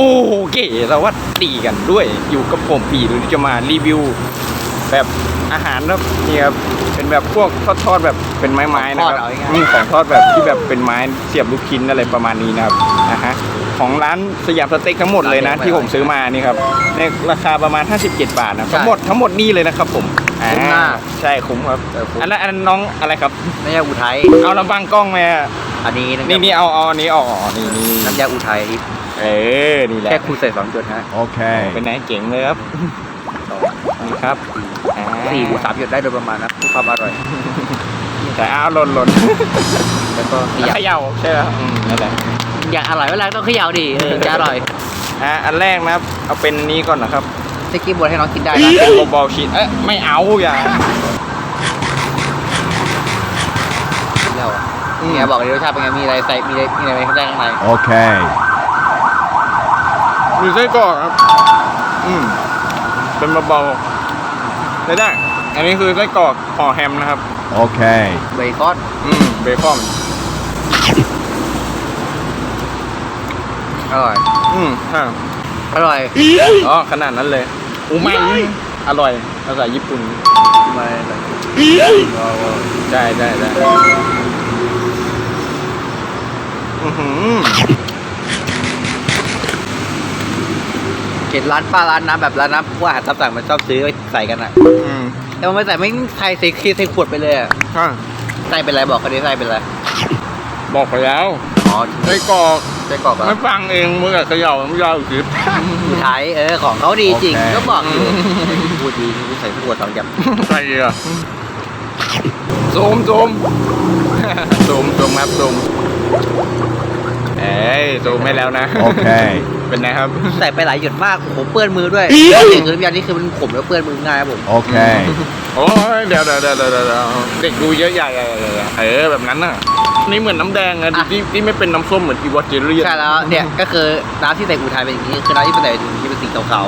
โอเคสวัสดีกันด้วยอยู่กับผมปีหรือจะมารีวิว แบบอาหารครับนี่ครับเป็นแบบพวกทอดๆแบบเป็นไม้ๆนะครับของทอดเอาง่ายๆอืมของทอดแบบที่แบบเป็นไม้เสียบลูกชิ้นอะไรประมาณนี้นะครับนะฮะของร้านสยามสเต็กทั้งหมดเลยนะ ที่ผมซื้อมานี่ครับในราคาประมาณ 57 บาทนะใช่ทั้งหมดทั้งหมดนี่เลยนะครับผมอ่คุ้มมากใช่คุ้มครับเออคุ้มอันนั้นอันนั้นน้องอะไรครับน้ำยาอุทัยเอาลำบังกล้องมาอันนี้ำยานี่นี่เอาเอาอันนี้ออกนี่นี่น้ำยาอุทัยที่ เออ นี่แหละแค่คุณใส่สองจุดฮะ Okay. เป็นไงเจ๋งเลยครับสองนี่ครับอ่าสี่หรือสามหยดได้โดยประมาณนะเพื่อความอร่อย แต่อ้าวหล่นหล่นแล้วก็ขแล้วยับเขย่าใช่ไหมอืมนั่นแหละอย่างอร่อยเวลาต้องเขย่าดิเออจะอร่อยอะอันแรกนะครับ เอาเป็นนี้ก่อนนะครับสกี้บดให้น้องกินได้นะเป็นโบบอลชีสเอ๊ะไม่เอาอย่าแล้วอะอืมเนี่ยบอกเลยรสชาติเป็นไงมีอะไรใส่มีอะไรมีอะไรข้างในข้างใน Okay. มีไส้กรอกครับ อืมเป็นเบาๆได้ได้ อันนี้คือไส้กรอกห่อแฮมนะครับ Okay. เบคอนอืมเบคอน อร่อย อืมฮะอร่อยอ๋อขนาดนั้นเลยอูมามิอร่อยภาษาญี่ปุ่นมาเลยว้าวว้าวใช่ใช่ใช่อือหือ เห็นร้านป้าร้านน้ำแบบร้านน้ำพวกอาหารตามสั่งมันชอบซื้อไว้ใส่กันอะ อืมแต่มันไม่ใส่ไม่ใส่ใส่ใส่ขวดไปเลยอะอะใส่เป็นไรบอกเขาดิใส่เป็นไรบอกไปแล้วอ๋อไส้กรอกใส่กรอบอะไม่ฟังเองมึงอะเขย่าไม่ยาวคลิปอุทัยเออของเขาดีจริงโอเค ก็บอกอยู่พูดดีกูใส่ขวดสองจับใครอะโซมโซมโซมโซมครับโซมเอ้ยโซมไม่แล้วนะ Okay. เป็นไงครับ ใส่ไปหลายหยดมากผมเปื้อนมือด้วยเด็กคือน้ำยานี่คือมันขมแล้วเปื้อนมือง่ายครับผม Okay. โอ้ยเดี๋ยวเดี๋ยวเดี๋ยวเดี๋ยวเดี๋ยวเด็กดูเยอะใหญ่ใหญ่ใหญ่ใหญ่เออแบบนั้นน่ะ นี่เหมือนน้ำแดงอะที่ที่ไม่เป็นน้ำส้มเหมือนอีวอเจเรียน ใช่แล้วเนี่ยก็คือน้ำที่ใส่อุทัยเป็นอย่างนี้คือน้ำที่เป็นใส่ที่เป็นสีขาว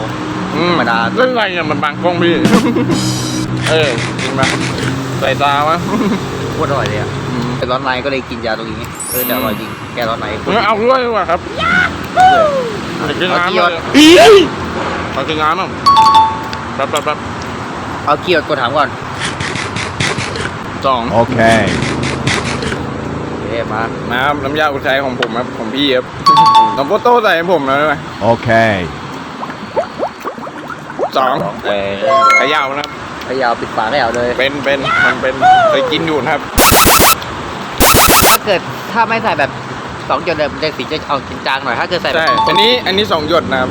อืธรรมดา เรื่องอะไรเนี่ยมันบางกล้องพี่ เออจริงปะใส่ตาวะๆโคตรอร่อยเลยอะแต่ร้อนในก็เลยกินยาตรงนี้เออแต่อร่อยจริงแกร้อนในโคตรงั้นเอาด้วยดีกว่าครับไปกินเอาน้ำกี่หยเลดยเอากินน้ำอะแป๊บแป๊บแป๊บเอาเกี่หยดกดถามก่อนสอง Okay. เอ๊ะมาน้ำน้ำยาอุทัยของผมครับของพี่ครับน้องโฟโต้ใส่ให้ผมหน่อยได้ไหม Okay. สองเออขยาวนะครับพยายามปิดฝาให้เอาเลย เป็นเป็นมันเป็นเคยกินอยู่นะครับ ถ้าเกิดถ้าไม่ใส่แบบ สองหยดเลยมันจะสีจะออกจางๆหน่อยถ้าเกิดใส่แบใช่บอันนี้อันนี้สองหยดนะครับ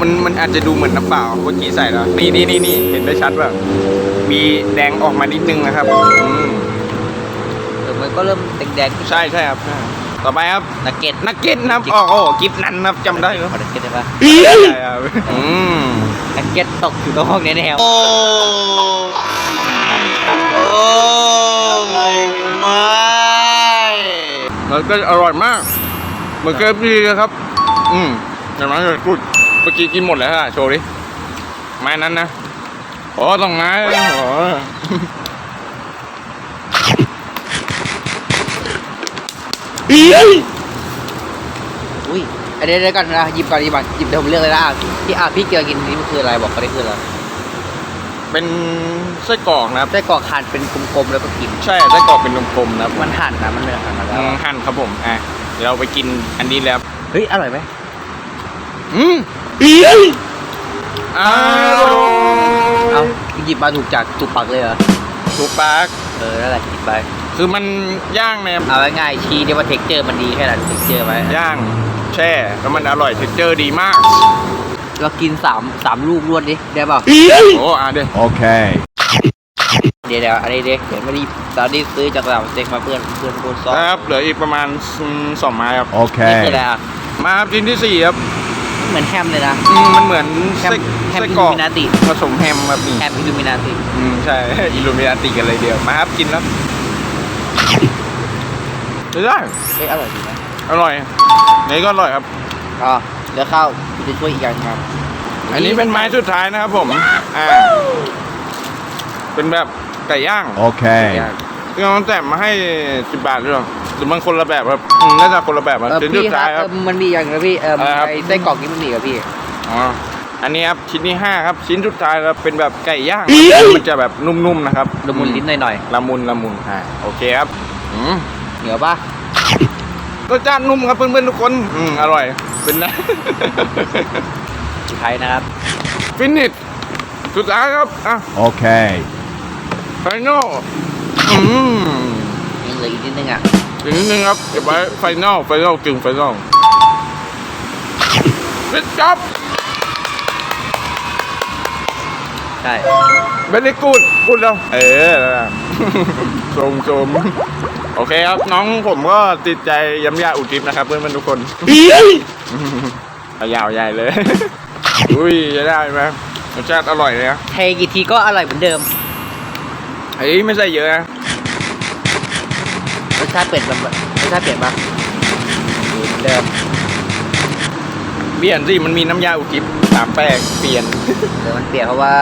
มันมันอาจจะดูเหมือนน้ำเปล่าเมื่อกี้ใส่แล้วนี่นี่นี่นี่เห็นได้ชัดว่ามีแดงออกมานิดนึงนะครับอืมเออมันก็เริ่มแดงใช่ใช่ครับใช่ต่อไปครับๆนักเก็ตนักเก็ตนะครับอ๋อโอ้กิฟนันนะครับจำได้ครับขอนักเก็ตได้ปะใช่ครับอืมนักเก็ตตกอยู่ตรงห้องแน่ๆโอ้โอ้ไม่ไม่มันก็อร่อยมาก เหมือนเกฟดีเลยครับ อืมอย่างนั้นเลยพูดเมื่อกี้กินหมดแล้วฮะโชว์ดิไม้นั้นนะโอ้ต้องไม้โอ้อุ้ยอันนี้เดี๋ยวก่อนนะหยิบก่อนหยิบก่อนหยิบเดี๋ยวผมเลือกเลยนะอะที่อะพี่เกียวกินนี่มันคืออะไรบอกเขาได้คืออะไร เป็นไส้กรอกนะครับ ไส้กรอกหั่นเป็นกลมๆแล้วก็กินใช่ไส้กรอกเป็นกลมๆนะครับมันหั่นนะมันเลยหั่นมาแล้อืวมหั่นครับผมอะเดี๋ยวเราไปกินอันนี้แล้วเฮ้ยอร่อยไหมอืมอร่อยเอาหยิบมาถูกจากถูกปักเลยเหรอถูกปากเออนั่นแหละกินไปคือมันย่างเนี่ยเอาไว้ง่ายๆชี้เดียวว่าเท็กเจอร์มันดีแค่ไหนเท็กเจอร์ไว้ย่างแช่แล้วมันอร่อยเท็กเจอร์ดีมาก เรากินสามสามลูกรวดดิได้เปล่าโอ้อะเดี๋ยว Okay. เดี๋ยวเดี๋ยวอันนี้ดิเดี๋ยวไม่ได้ตอนนี้ซื้อจากตลาดสเต็กมาเพื่อนเพื่อนโคตรซอสนะครับเหลืออีกประมาณอืมสองไม้ครับนี่คืออะไร Okay. อะมาครับชิ้นที่สี่ครับเหมือนแฮมเลยนะอืมมันเหมือนแฮไส้มแฮมไส้อิกรลูอกมินาติผสมแฮมครับนี่แฮมอิลูมินาติอืมใช่อิลูมินาติกันเลยเดียวมาครับกินแล้วได้เฮ้ยอร่อยดีนะอร่อยนี่ก็อร่อยครับอ๋อ เดี๋ยวข้าวกูจะช่วยอีกอย่างครับอันนี้เป็นไม้สุดท้ายนะครับผม อ่า เป็นแบบไก่ย่าง Okay. ย่างพี่น้องแต่มาให้สิบบาทด้วยเหรอหรือมันคนละแบบครับอืมน่าจะคนละแบบครับเออชิ้นพี่สุดครัท้าบยครับ เออมันมีอย่างนะพี่เอออะไรครับ ไอ้ไส้กรอกนี่มันมีกับพี่อ๋อ อันนี้ครับชิ้นที่ห้าครับ ชิ้นสุดท้ายครับเป็นแบบไก่ย่างมันจะแบบนุ่มๆนะครับละมุนลิ้นหน่อยละมุนละมุนอ่าโอเคครับอืมๆเหนียวปะรสชาตินุ่มครับเพื่อนๆทุกคน อืมอร่อย เป็นไงสุดท้ายนะครับ ฟินิชสุดท้ายครับ อะ Okay. ไฟนอลอืมยังเหลืออีกนิดนึงอะอีกนิดนึงครับเก็บไว้ไฟนอลไฟนอลกึ่งไฟนอลปิดจับใช่เบลลี่กูดกูดแล้ว เออนั่นแหละชมชม โอเคครับน้องผมก็ติดใจยำยาอุทิพนะครับ เพื่อนๆทุกคนยาวใหญ่เลย อุ้ยจะได้ไหมรสชาติอร่อยเลยนะเทกี่ทีก็อร่อยเหมือนเดิมเฮ้ยไม่ใส่เยอะนะรสชาติเปลี่ยนแบบรสชาติเปลี่ยนปะเหมือนเดิมเปลี่ยนสิมันมีน้ำยาอุทิพสามแป้งเปลี่ยนเดี๋ยวมันเปลี่ยนเพราะว่า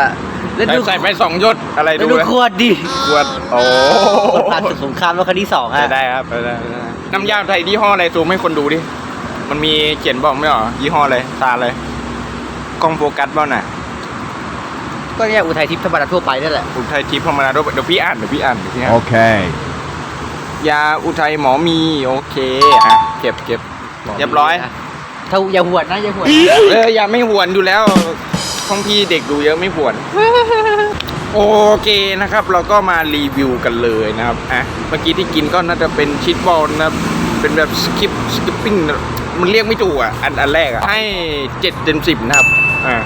แล้วใส่ดูใส่ไปสองหยดอะไรแล้วดูดูนะขวดดิขวดโอ้ขวดผ่านศึกสงครามโลกครั้งที่สองใส่อะได้ครับใส่ได้ใส่ได้น้ำยาไทยยี่ห้ออะไรซูมให้คนดูดิ มันมีเขียนบอกไม่เหรอยี่ห้ออะไรตาอะไรกล้องโฟกัสบ้างน่ะก็เนี่ยอุทัยทิพย์ธรรมดาทั่วไปนั่นแหละ อุทัยทิพย์ธรรมดาด้วยเดี๋ยวพี่อ่านเดี๋ยวพี่อ่านเดี๋ยวพี่อ่าน Okay. ยาอุทัยหมอมีโอเคอะเก็บเก็บ เรียบร้อย ถ้าอย่าหวดนะอย่าหวดเอออย่าไม่หวนอยู่แล้ว ท้องพี่เด็กดูเยอะไม่หวน โอเคนะครับ เราก็มารีวิวกันเลยนะครับอะเมื่อกี้ที่กินก็น่าจะเป็นชีสบอลนะครับเป็นแบบสกิปสกิปปิ้งมันเรียกไม่ถูกอะอันอันแรกอะให้เจ็ดเต็มสิบนะครับอ่า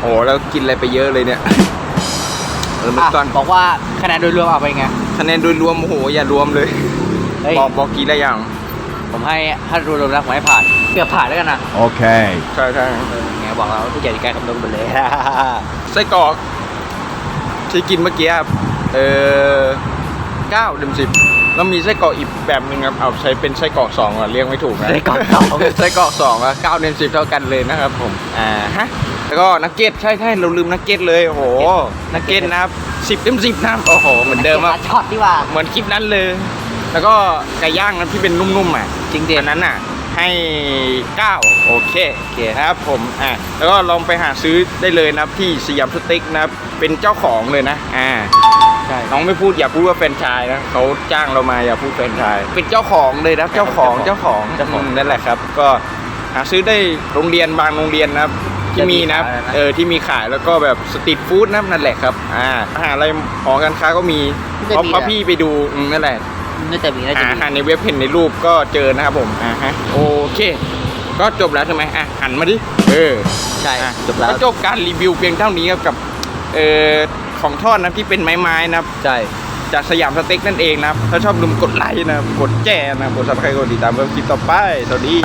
โอ้แล้วกินอะไรไปเยอะเลยเนี่ยเออเมื่อก่อนอะบอกว่าคะแนนโดยรวมเอาไปไงคะแนนโดยรวมโอ้โหอย่ารวมเลยเฮ้ยบอกบอกกี่ได้ยังผมให้ถ้ารวมๆแล้วผมให้ผ่านเกือบผ่านแล้วกันนะ Okay. ใช่ใช่เออไง บอกเราผู้ใหญ่ในการคำนวณหมดเลย ไส้กรอกที่กินเมื่อกี้ครับเออเก้าเต็มสิบแล้วมีไส้กรอกอีกแบบหนึ่งครับเอาใช้เป็นไส้กรอกสองอะเรียกไม่ถูกนะไส้กรอกสองไส้กรอกสองอะเก้าเต็มสิบเท่ากันเลยนะครับผมอ่าฮะแล้วก็นักเก็ตใช่ใช่เราลืมนักเก็ตเลยโอ้โหนักเก็ตนะครับสิบเต็มสิบนะครับโอ้โหเหมือนเดิมครับช็อตดีกว่าเหมือนคลิปนั้นเลย แล้วก็ไก่ย่างนะที่เป็นนุ่มๆอะจริงเด่นอันนั้นอะ ให้เก้าโอเคโอเคนะครับผมอะแล้วก็ลองไปหาซื้อได้เลยนะครับที่สยามสเต็กนะครับเป็นเจ้าของเลยนะอ่าใช่น้องไม่พูดอย่าพูดว่าแฟรนไชายนะเขาจ้างเรามาอย่าพูดแฟรนไชาย เป็นเจ้าของเลยนะเจ้าของเจ้าของเจ้าของนั่นแหละครับ ก็หาซื้อได้โรงเรียนบางโรงเรียนนะครับที่มีนะครับจะมีขายนะเออที่มีขายแล้วก็แบบสตรีทฟู้ดนะครับนั่นแหละครับอ่าอาหารอะไรหอการค้าก็มีเพราะเพราะพี่ไปดูอืมนั่นแหละ น่าจะมีน่าจะอามีหารในเว็บเห็นในรูปก็เจอนะครับผมอ่าฮะโอเค ก็จบแล้วใช่ไหมอะหันมาดิเออใช่อะจบแล้วก็จบการรีวิวเพียงเท่านี้ครับกับเอ่อของทอดนะที่เป็นไม้ๆนะครับใช่จากสยามสเต็กนั่นเองนะครับถ้าชอบลืมกดไลค์นะครับกดแจ้นะครับกดซับสไครต์กดติดตามเพื่อคลิปต่อไปสวัสดี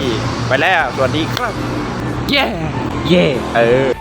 ไปแล้วสวัสดีครับ เย้เย่เออ